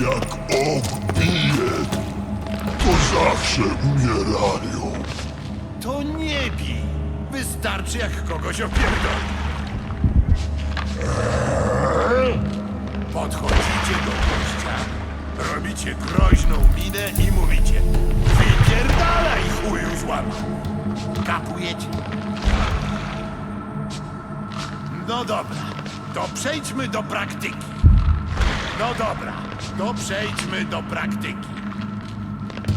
jak og bije, to zawsze umierają. To nie bij. Wystarczy jak kogoś opierdoli. Podchodzicie do gościa, robicie groźną minę i mówicie Wypierdalaj chuju złama. Kapujecie? No dobra, to przejdźmy do praktyki. No dobra, to przejdźmy do praktyki.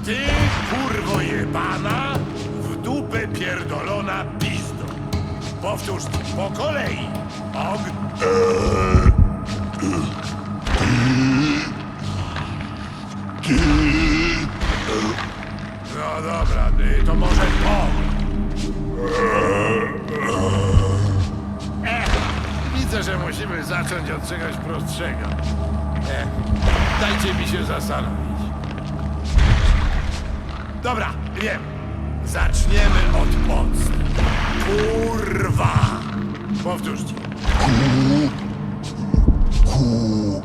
Ty, kurwo jebana, w dupę pierdolona pizdo. Powtórz po kolei. Og... No dobra, to może po. Że musimy zacząć od czegoś prostszego. E, dajcie mi się zastanowić. Dobra, wiem. Zaczniemy od podstaw. Kurwa! Powtórzcie. ku...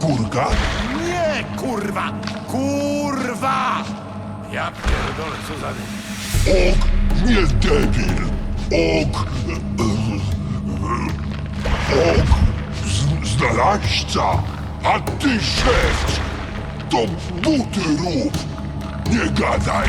Kurka? Nie, kurwa! Kurwa! Ja pierdolę, co za dym. Og, nie debil. Og... Z, znalazca. A ty, szef, to buty rób. Nie gadaj.